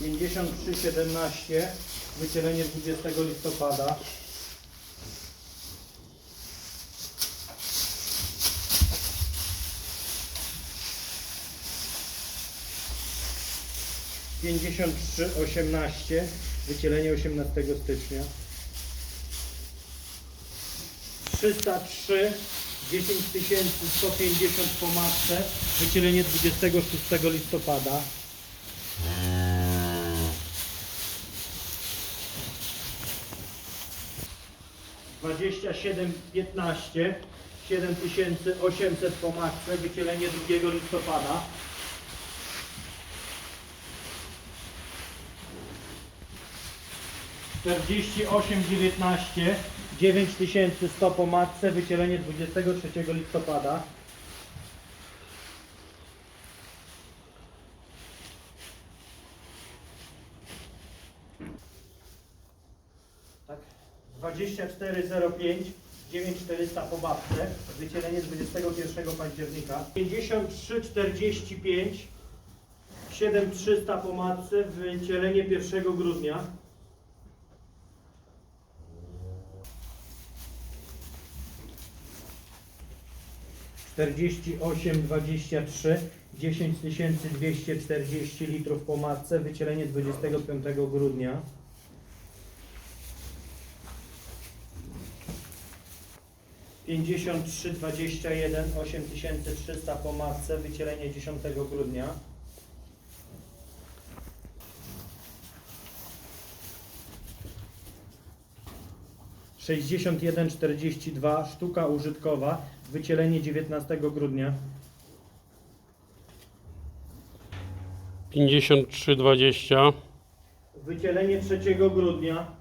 53,17 wycielenie 20 listopada. Pięćdziesiąt trzy osiemnaście wycielenie 18 stycznia. 303 10150 po matce wycielenie 26 listopada. 27 15 7800 po matce wycielenie 2 listopada. czterdzieści osiem dziewiętnaście dziewięć tysięcy sto po matce wycielenie 23 listopada tak 2405 9400 po babce wycielenie 21 października. 5345 7300 po matce wycielenie 1 grudnia. czterdzieści osiem dwadzieścia trzy dziesięć tysięcy dwieście czterdzieści litrów po matce wycielenie 25 grudnia pięćdziesiąt trzy dwadzieścia jeden osiem tysięcy trzysta po matce wycielenie 10 grudnia. sześćdziesiąt jeden czterdzieści dwa sztuka użytkowa wycielenie 19 grudnia. 53,20, wycielenie 3 grudnia